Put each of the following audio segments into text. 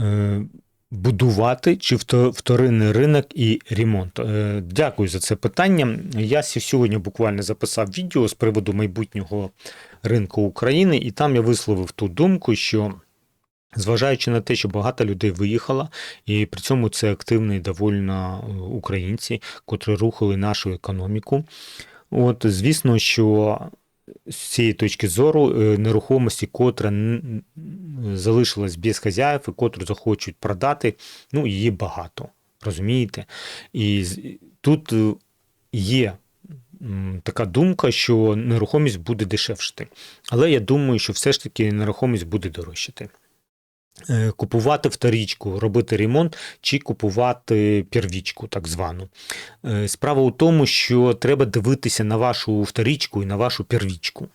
е, будувати чи вторинний ринок і ремонт? Е, Дякую за це питання. Я сьогодні буквально записав відео з приводу майбутнього ринку України, і там я висловив ту думку, що. Зважаючи на те, що багато людей виїхало, і при цьому це активні довольно е, українці, котрі рухали нашу економіку. От, звісно, що з цієї точки зору е, нерухомості, котра залишилась без хазяїв і котру захочуть продати, ну, її багато. Розумієте? І тут е, є така думка, що нерухомість буде дешевшити. Але я думаю, що все ж таки нерухомість буде дорожчати. Е, Купувати вторічку, робити ремонт чи купувати первічку, так звану. Е, Справа у тому, що треба дивитися на вашу вторічку і на вашу первічку.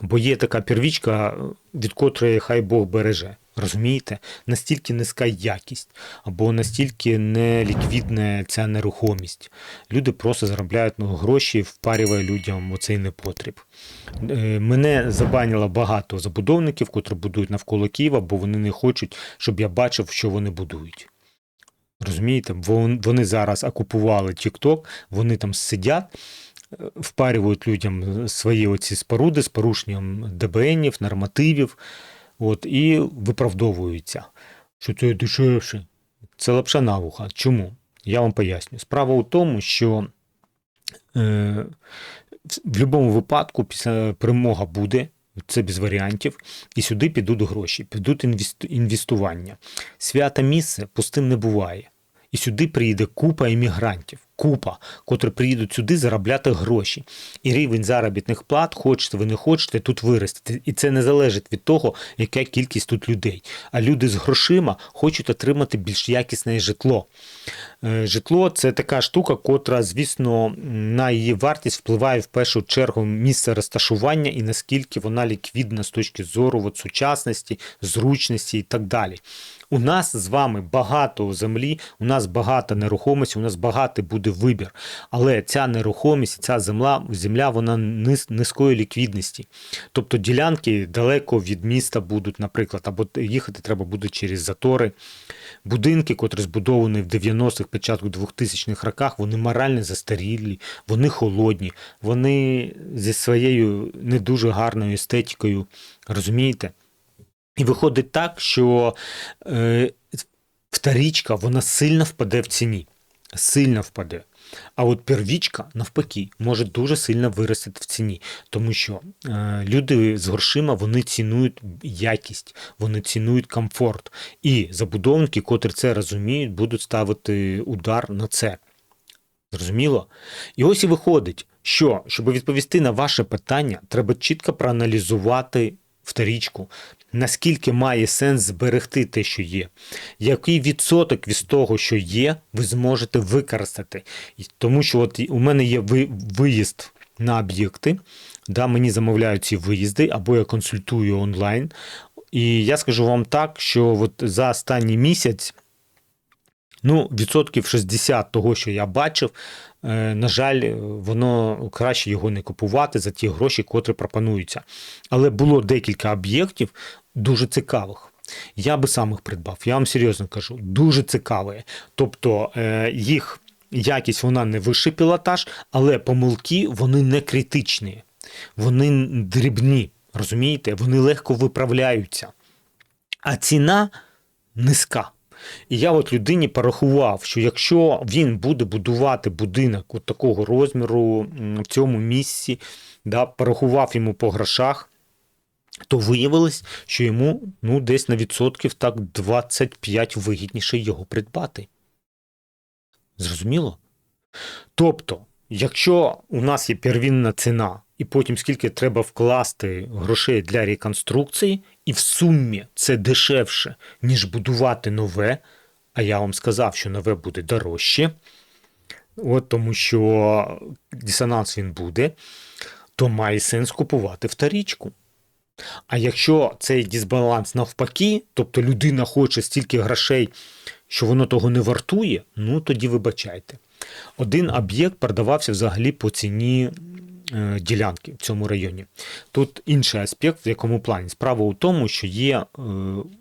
Бо є така первічка, від котрої хай Бог береже. Розумієте? Настільки низька якість, або настільки неліквідна ця нерухомість. Люди просто заробляють ну, гроші, впарює людям оцей непотріб. Е, Мене забанило багато забудовників, котрі будують навколо Києва, бо вони не хочуть, щоб я бачив, що вони будують. Розумієте, вони зараз окупували TikTok, вони там сидять, е, впарюють людям свої оці споруди з порушенням ДБНів, нормативів, от, і виправдовуються, що це дешевше. Це лапша на вуха. Чому? Я вам поясню. Справа у тому, що е, в- будь-якому випадку після перемога буде. Це без варіантів, і сюди підуть гроші, підуть інвест- інвестування. Свято місце пустим не буває. І сюди приїде купа іммігрантів, купа, котрі приїдуть сюди заробляти гроші. І рівень заробітних плат, хочете ви не хочете, тут виросте. І це не залежить від того, яка кількість тут людей. А люди з грошима хочуть отримати більш якісне житло. Е, Житло це така штука, котра, звісно, на її вартість впливає в першу чергу місце розташування і наскільки вона ліквідна з точки зору от, сучасності, зручності і так далі. У нас з вами багато землі, у нас багато нерухомості, у нас багатий буде вибір. Але ця нерухомість, ця земля, земля вона низької ліквідності. Тобто ділянки далеко від міста будуть, наприклад, або їхати треба буде через затори. Будинки, котрі збудовані в 90-х, початку 2000-х роках, вони морально застарілі, вони холодні, вони зі своєю не дуже гарною естетикою. Розумієте? І виходить так, що е, вторічка вона сильно впаде в ціні. Сильно впаде. А от первічка, навпаки, може дуже сильно вирости в ціні, тому що е, люди з грошима вони цінують якість, вони цінують комфорт. І забудовники, котрі це розуміють, будуть ставити удар на це. Зрозуміло? І ось і виходить, що, щоб відповісти на ваше питання, треба чітко проаналізувати вторічку, наскільки має сенс зберегти те, що є, який відсоток від того, що є, ви зможете використати. Тому що от у мене є виїзд на об'єкти, да, мені замовляють ці виїзди, або я консультую онлайн. І я скажу вам так, що от за останній місяць Ну, відсотків 60 того, що я бачив, е, на жаль, воно краще його не купувати за ті гроші, котрі пропонуються. Але було декілька об'єктів дуже цікавих. Я би сам їх придбав. Я вам серйозно кажу, дуже цікаві. Тобто е, їх якість вона не вищий пілотаж, але помилки вони не критичні, вони дрібні. Розумієте, вони легко виправляються. А ціна низька. І я от людині порахував, що якщо він буде будувати будинок от такого розміру в цьому місці, да, порахував йому по грошах, то виявилось, що йому ну, десь на відсотків так 25 вигідніше його придбати. Зрозуміло? Тобто, якщо у нас є первинна ціна, і потім скільки треба вкласти грошей для реконструкції, і в сумі це дешевше, ніж будувати нове, а я вам сказав, що нове буде дорожче, от тому що дисонанс він буде, то має сенс купувати вторічку. А якщо цей дисбаланс навпаки, тобто людина хоче стільки грошей, що воно того не вартує, ну тоді вибачайте. Один об'єкт продавався взагалі по ціні ділянки в цьому районі. Тут інший аспект, в якому плані. Справа у тому, що є е,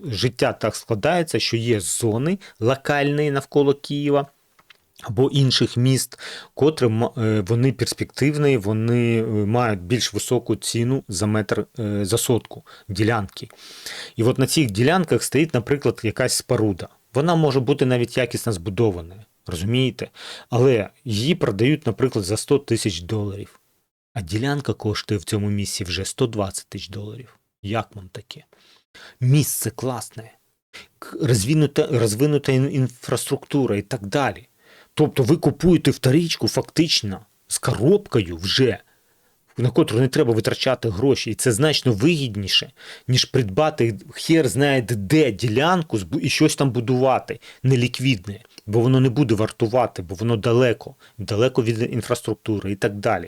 життя так складається, що є зони локальні навколо Києва. Або інших міст, котрі е, вони перспективні, вони е, мають більш високу ціну за метр е, за сотку ділянки. І от на цих ділянках стоїть, наприклад, якась споруда. Вона може бути навіть якісно збудована, розумієте? Але її продають, наприклад, за 100 тисяч доларів. А ділянка коштує в цьому місці вже 120 тисяч доларів. Як вам таке? Місце класне, розвинута, розвинута інфраструктура і так далі. Тобто ви купуєте вторичку фактично з коробкою вже, на котру не треба витрачати гроші. І це значно вигідніше, ніж придбати хер знає де ділянку і щось там будувати неліквідне, бо воно не буде вартувати, бо воно далеко, далеко від інфраструктури і так далі.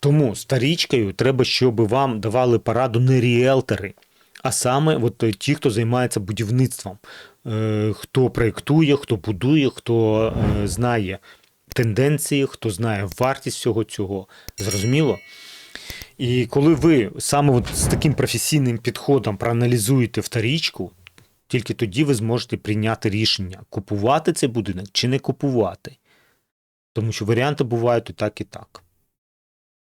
Тому старічкою треба, щоб вам давали пораду не ріелтори, а саме от ті, хто займається будівництвом, Е, хто проєктує, хто будує, хто е, знає тенденції, хто знає вартість всього цього. Зрозуміло? І коли ви саме от з таким професійним підходом проаналізуєте вторічку, тільки тоді ви зможете прийняти рішення, купувати цей будинок чи не купувати. Тому що варіанти бувають і так, і так.